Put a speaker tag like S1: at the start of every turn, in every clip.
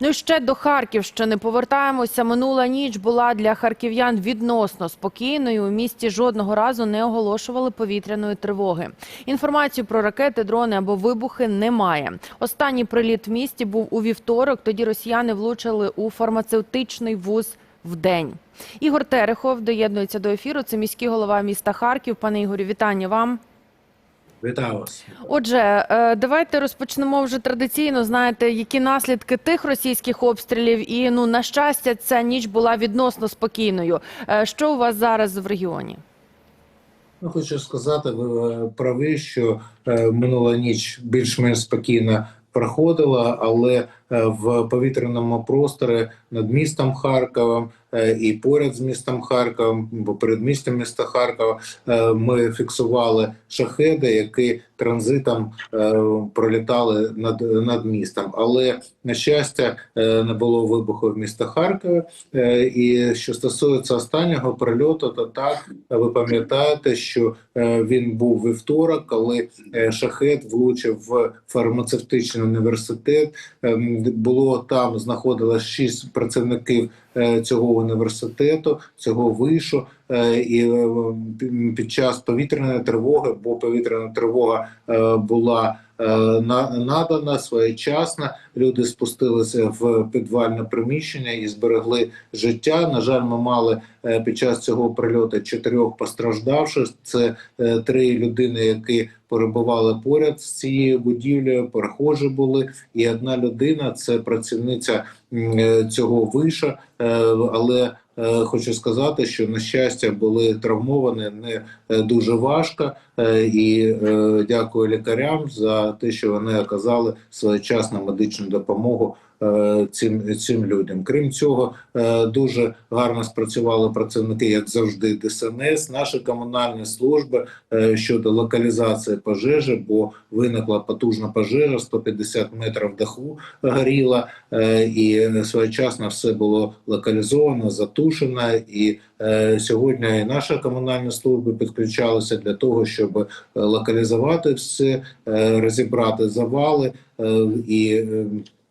S1: Ну і ще до Харківщини повертаємося. Минула ніч була для харків'ян відносно спокійною. У місті жодного разу не оголошували повітряної тривоги. Інформацію про ракети, дрони або вибухи немає. Останній приліт в місті був у вівторок. Тоді росіяни влучили у фармацевтичний вуз в день. Ігор Терехов доєднується до ефіру. Це міський голова міста Харків. Пане Ігорю, вітання вам.
S2: Вітаю вас.
S1: Отже, е, давайте розпочнемо вже традиційно. Знаєте, які наслідки тих російських обстрілів, і ну на щастя, ця ніч була відносно спокійною. Е, Що у вас зараз в регіоні?
S2: Ну, хочу сказати, ви е, праві, що минула ніч більш-менш спокійно проходила, але в повітряному просторі над містом Харковом е, і поряд з містом Харковом, бо перед містом міста Харкова е, ми фіксували шахеди, які транзитом е, пролітали над, над містом. Але на щастя, не було вибуху в міста Харкові. Е, І що стосується останнього прильоту, то так ви пам'ятаєте, що він був вівторок, коли шахет влучив в фармацевтичний університет. Ем, Було там знаходилось шість працівників е, цього університету, цього вишу. Е, І е, під час повітряної тривоги, бо повітряна тривога була надана своєчасно. Люди спустилися в підвальне приміщення і зберегли життя. На жаль, ми мали е, під час цього прильоту чотирьох постраждавших. Це е, три людини, які перебували поряд з цією будівлею, перехожі були, і одна людина це працівниця е, цього виша, е, але е, хочу сказати, що на щастя були травмовані не е, дуже важко, е, і е, дякую лікарям за те, що вони оказали своєчасну медичну допомогу е, цим, цим людям. Крім цього, е, дуже гарно спрацювали працівники, як завжди, ДСНС, наші комунальні служби е, щодо локалізації пожежі, бо виникла потужна пожежа, 150 метрів даху горіла, е, і своєчасно все було локалізовано, затушено. І е, сьогодні і наші комунальні служби підключалися для того, щоб е, локалізувати все, е, розібрати завали е, і.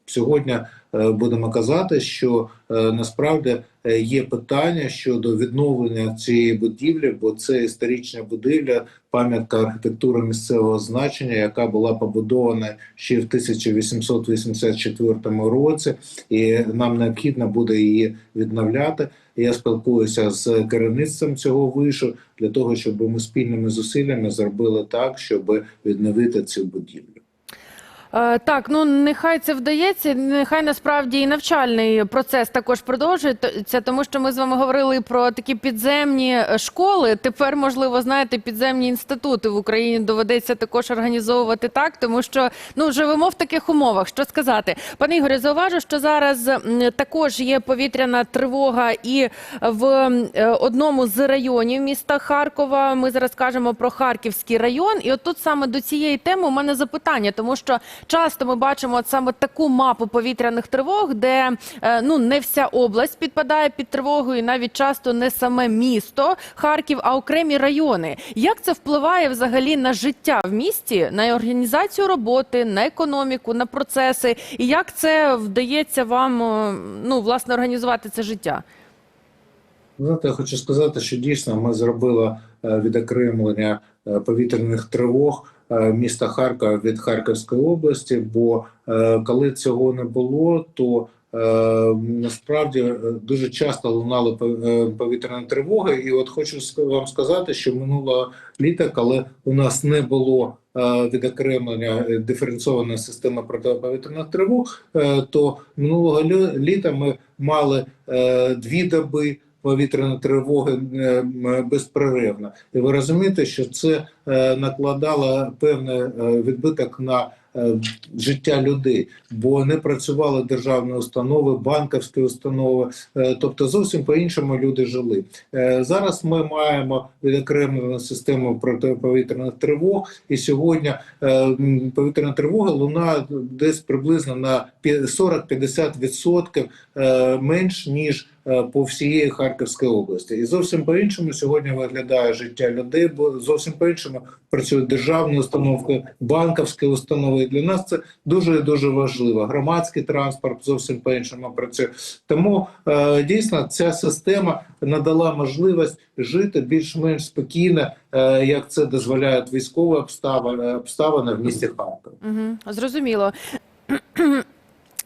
S2: Сьогодні е, будемо казати, що е, насправді е, є питання щодо відновлення цієї будівлі, бо це історична будівля, пам'ятка архітектури місцевого значення, яка була побудована ще в 1884 році, і нам необхідно буде її відновляти. Я спілкуюся з керівництвом цього вишу для того, щоб ми спільними зусиллями зробили так, щоб відновити цю будівлю.
S1: Е, Так, ну нехай це вдається. Нехай насправді і навчальний процес також продовжується, тому що ми з вами говорили про такі підземні е, школи. Тепер, можливо, знаєте, підземні інститути в Україні доведеться також організовувати так, тому що ну живемо в таких умовах. Що сказати, пане Ігорі, зауважу, що зараз також є повітряна тривога і в е, одному з районів міста Харкова. Ми зараз кажемо про Харківський район, і от тут саме до цієї теми у мене запитання, тому що часто ми бачимо от саме таку мапу повітряних тривог, де е, ну не вся область підпадає під тривогу, і навіть часто не саме місто Харків, а окремі райони. Як це впливає взагалі на життя в місті, на організацію роботи, на економіку, на процеси? І як це вдається вам е, ну власне організувати це життя?
S2: Знаєте, я хочу сказати, що дійсно ми зробили відокремлення е, повітряних тривог е, міста Харкова від Харківської області. Бо е, коли цього не було, то е, насправді е, дуже часто лунали пов- е, повітряні тривоги. І от хочу вам сказати, що минулого літа, коли у нас не було е, відокремлення е, диференційованої системи протиповітряних тривог, е, то минулого літа ми мали е, дві доби повітряної тривоги е, м, безперервно. І ви розумієте, що це е, накладало певний е, відбиток на е, життя людей, бо не працювали державні установи, банківські установи, тобто зовсім по-іншому люди жили. Зараз ми маємо відокремлену систему протиповітряних тривог, і сьогодні повітряна тривога луна десь приблизно на пі- 40-50% е, менш ніж по всієї Харківської області. І зовсім по-іншому сьогодні виглядає життя людей, бо зовсім по-іншому працюють державні установки, банківські установи. І для нас це дуже і дуже важливо. Громадський транспорт зовсім по-іншому працює. Тому е, дійсно ця система надала можливість жити більш-менш спокійно, е, як це дозволяють військові обставини, обставини в місті Харків.
S1: Угу, зрозуміло.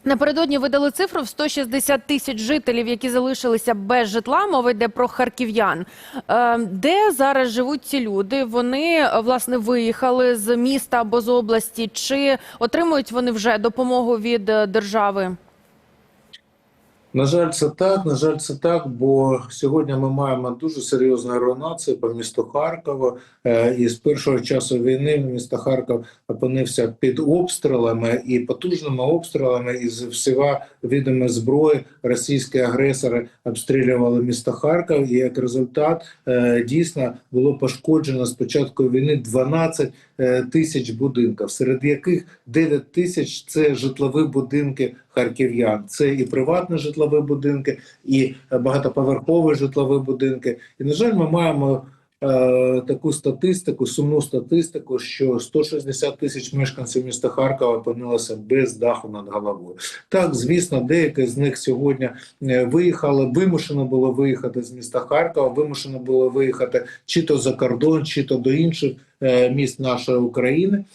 S1: Напередодні видали цифру в 160 тисяч жителів, які залишилися без житла. Мова йде про харків'ян. Е, Де зараз живуть ці люди? Вони е, власне виїхали з міста або з області, чи отримують вони вже допомогу від е, держави?
S2: На жаль, це так. На жаль, це так. Бо сьогодні ми маємо дуже серйозну руйнацію по місту Харкову. Е, І з першого часу війни місто Харків опинився під обстрілами і потужними обстрілами із всіма видами зброї. Російські агресори обстрілювали місто Харків. І як результат е, дійсно було пошкоджено з початку війни 12 е, тисяч будинків, серед яких 9 тисяч це житлові будинки харків'ян. Це і приватні житлові будинки, і багатоповерхові житлові будинки. І на жаль, ми маємо. Е, Таку статистику, сумну статистику, що 160 тисяч мешканців міста Харкова опинилися без даху над головою. Так, звісно, деякі з них сьогодні е, виїхали, вимушено було виїхати з міста Харкова, вимушено було виїхати чи то за кордон, чи то до інших е, міст нашої України.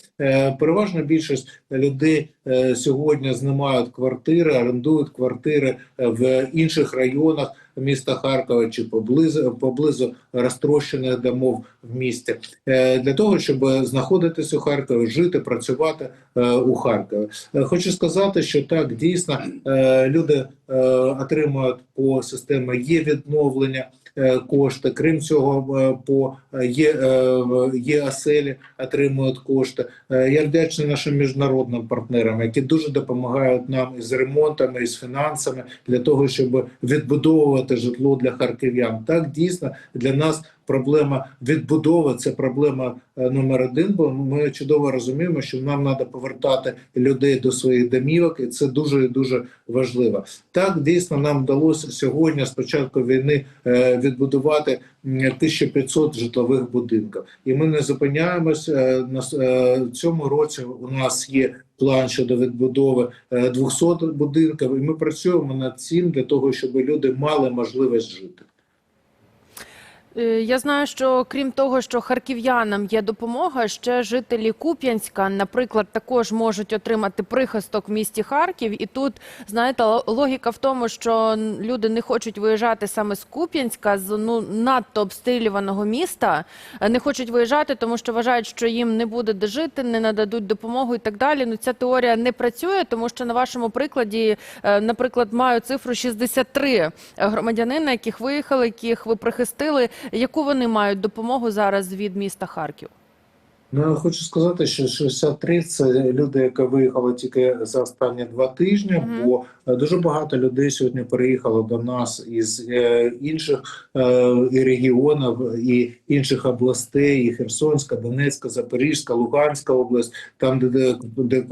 S2: Переважна більшість людей сьогодні знімають квартири, орендують квартири в інших районах міста Харкова чи поблизу поблизу розтрощених домов в місті Е, для того, щоб знаходитись у Харкові, жити, працювати е, у Харкові. Е, Хочу сказати, що так дійсно люди отримують по системі є відновлення кошти. Крім цього, е, по е, є, е, отримують кошти. Е, Я вдячний нашим міжнародним партнерам, які дуже допомагають нам із ремонтами, із фінансами для того, щоб відбудовувати житло для харків'ян. Так дійсно для нас. Проблема відбудови це проблема е, номер один. Бо ми чудово розуміємо, що нам треба повертати людей до своїх домівок, і це дуже дуже важливо. Так дійсно нам вдалося сьогодні, з початку війни, е, відбудувати м, 1500 житлових будинків, і ми не зупиняємось. Е, На цьому році у нас є план щодо відбудови е, 200 будинків, і ми працюємо над цим для того, щоб люди мали можливість жити.
S1: Е, Я знаю, що крім того, що харків'янам є допомога, ще жителі Куп'янська, наприклад, також можуть отримати прихисток в місті Харків. І тут знаєте, логіка в тому, що люди не хочуть виїжджати саме з Куп'янська, з ну надто обстрілюваного міста, е, не хочуть виїжджати, тому що вважають, що їм не буде де жити, не нададуть допомогу і так далі. Ну ця теорія не працює, тому що на вашому прикладі, е, наприклад, маю цифру 63 громадянина, яких виїхали, яких ви прихистили. Яку вони мають допомогу зараз від міста Харків?
S2: Ну, я хочу сказати, що 63 – це люди, які виїхали тільки за останні два тижні,
S1: Мгм.
S2: бо е, дуже багато людей сьогодні переїхало до нас із е, інших е, регіонів, і інших областей, і Херсонська, Донецька, Запорізька, Луганська область, там, де, де,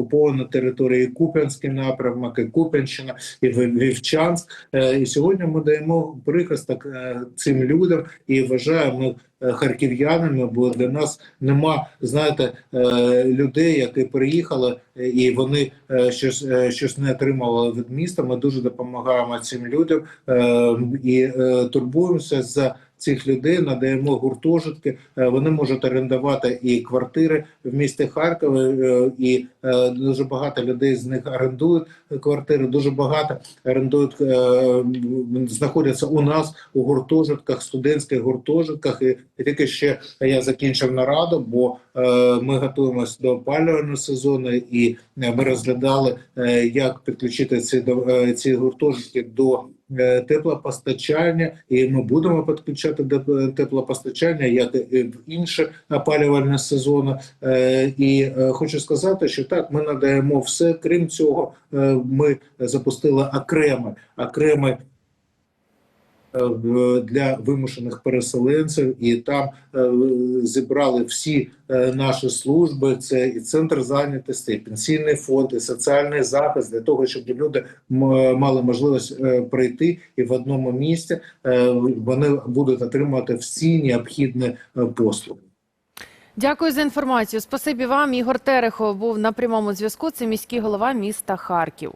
S2: територія, і Куп'янський напрямок, і Куп'янщина, і Вів- Вівчанськ. Е, і сьогодні ми даємо прихисток е, цим людям і вважаємо е, харків'янами, бо для нас нема, знаєте, е, людей, які приїхали е, і вони е, щось, е, щось не отримали від міста. Ми дуже допомагаємо цим людям е, і е, турбуємося за. Цих людей надаємо гуртожитки. е, Вони можуть орендувати і квартири в місті Харкові, е, і е, дуже багато людей з них орендують квартири. Дуже багато орендують, знаходяться у нас у гуртожитках, студентських гуртожитках. І, тільки ще я закінчив нараду, бо ми готуємося до опалювального сезону, і ми розглядали, як підключити ці ці гуртожитки до. Е, Теплопостачання, і ми будемо підключати до е, теплопостачання, як і в інші опалювальні сезони. Е, І хочу сказати, що так ми надаємо все. Крім цього, ми запустили окреме окреме для вимушених переселенців, і там е, зібрали всі е, наші служби. Це і центр зайнятості, і пенсійний фонд, і соціальний захист для того, щоб люди мали можливість е, прийти і в одному місці е, вони будуть отримувати всі необхідні е, послуги.
S1: Дякую за інформацію. Спасибі вам. Ігор Терехов був на прямому зв'язку. Це міський голова міста Харків.